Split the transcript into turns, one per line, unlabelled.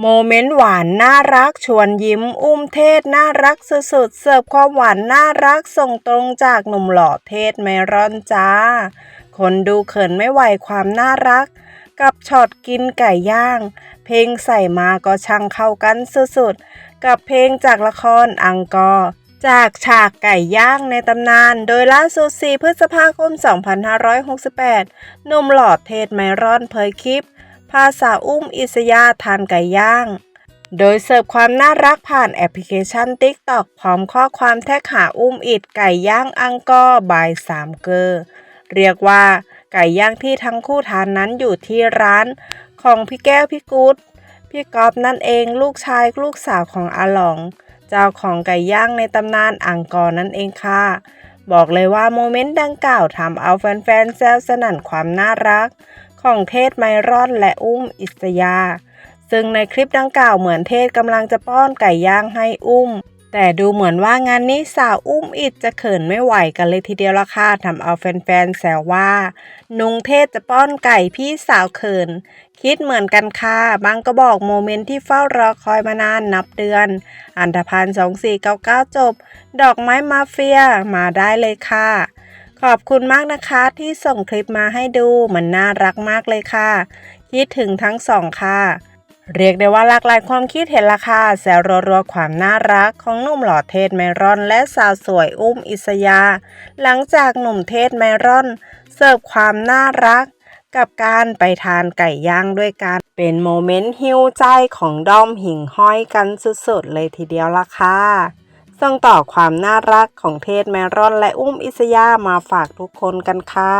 โมเมนต์หวานน่ารักชวนยิ้ม อุ้มเทศน่ารักสุดๆ เสิร์ฟความหวานน่ารักส่งตรงจากหนุ่มหล่อเทศเมรอนจ้า คนดูเขินไม่ไหวความน่ารัก กับช็อตกินไก่ย่าง เพลงใส่มาก็ช่างเข้ากันสุดๆ กับเพลงจากละครอังกอร์จากฉากไก่ย่างในตำนาน โดยล่าสุด4พฤษภาคม 2568หนุ่มหล่อเทศไมรอนเผยคลิป พาสาวอุ้มอิสยาทานไก่ย่าง โดยเสิร์ฟความน่ารักผ่านแอปพลิเคชัน TikTok พร้อมข้อความแท็กหาอุ้มอิดไก่ย่างอังกอร์บายสามเกอร์เรียกว่า ไก่ย่างที่ทั้งคู่ทานนั้นอยู่ที่ร้านของพี่แก้วพี่กูดพี่กอบนั่นเองลูกชายลูกสาวของอาหลอง เจ้าของไก่ย่างในตำนานอังกอร์นั่นเองค่ะ บอกเลยว่าโมเมนต์ดังกล่าวทำเอาแฟนๆแซวสนั่นความน่ารัก ของเทศไมรอนและอุ้มอิสยา ซึ่งในคลิปดังกล่าวเหมือนเทศกำลังจะป้อนไก่ย่างให้อุ้ม แต่ดูเหมือนว่างานนี้สาวอุ้มอิดจะเขินไม่ไหวกันเลยทีเดียวละค่ะทำเอาแฟนๆแซวว่า นุงเทศจะป้อนไก่พี่สาวเขิน คิดเหมือนกันค่ะบางก็บอกโมเมนต์ที่เฝ้ารอคอยมานานนับเดือน อันธพันธ์2499 จบ ดอกไม้มาเฟียมาได้เลยค่ะ ขอบคุณมากนะคะที่ส่งคลิปมาให้ดูมันน่ารักมากเลยค่ะ คิดถึงทั้งสองค่ะ เรียกได้ว่าหลากหลายความคิดเห็นละค่ะแซวรัวๆความน่ารักของหนุ่มหล่อเทศไมรอน และสาวสวยอุ้มอิสยา หลังจากหนุ่มเทศไมรอน เสิร์ฟความน่ารักกับการไปทานไก่ย่างด้วยกัน เป็นโมเมนต์ฮิวใจของด้อมหิ่งห้อยกันสุดๆเลยทีเดียวละค่ะ ส่งต่อความน่ารักของเทศแมรอนและอุ้มอิสยามาฝากทุกคนกันค่ะ